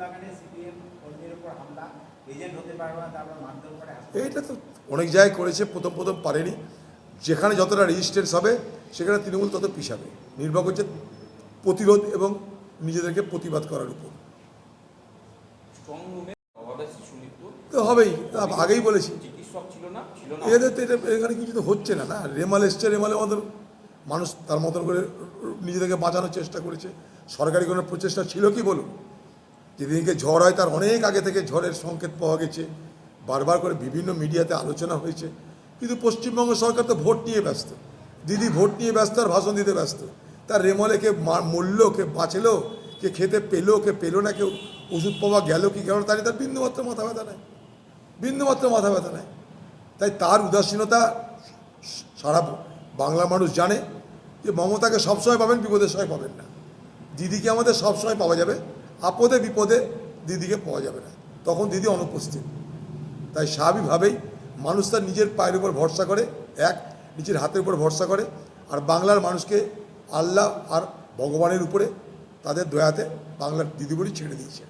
বাগানে সিপিএম কর্মীর উপর হামলা এজেন্ট হতে পারবে না তারপর মারধর করে এইটা তো অনেক জায়গায় করেছে প্রথম প্রথম পারেনি। যেখানে যতটা রেজিস্ট্যান্স হবে সেখানে তৃণমূল তত পিছাবে নির্ভর করছে প্রতিরোধ এবং নিজেদেরকে প্রতিবাদ করার উপর। তো হবেই আগেই বলেছি। চিকিৎসক ছিল না ছিল না। এদের তো এটা এখানে কিছু তো হচ্ছে না না? রেমাল এসছে রেমালে আমাদের মানুষ তার মতন করে নিজেদেরকে বাঁচানোর চেষ্টা করেছে। সরকারি কোনো প্রচেষ্টা ছিল কি বলুন? যেদিনকে ঝড় হয় তার অনেক আগে থেকে ঝড়ের সংকেত পাওয়া গেছে। বারবার করে বিভিন্ন মিডিয়াতে আলোচনা হয়েছে। কিন্তু পশ্চিমবঙ্গ সরকার তো ভোট নিয়ে ব্যস্ত। দিদি ভোট নিয়ে ব্যস্ত আর ভাষণ দিতে ব্যস্ত। তার রেমলে কে মরলো, কে বাঁচলো, কে খেতে পেল, কে পেল না কেউ ওষুধ পাওয়া গেল কি গেল তারই তার বিন্দুমাত্র মাথা ব্যথা নেয় বিন্দুমাত্র মাথা ব্যথা নেই। তাই তার উদাসীনতা সারা বাংলা মানুষ জানে যে মমতাকে সবসময় পাবেন, বিপদের সময় পাবেন না। দিদিকে আমাদের সবসময় পাওয়া যাবে। আপদে বিপদে দিদিকে পাওয়া যাবে না। তখন দিদি অনুপস্থিত। তাই স্বাভাবিকভাবেই মানুষ তার নিজের পায়ের উপর ভরসা করে, এক, নিজের হাতের উপর ভরসা করে, আর বাংলার মানুষকে আল্লাহ আর ভগবানের উপরে তাদের দয়াতে বাংলার দিদিবরই ছেড়ে দিয়েছে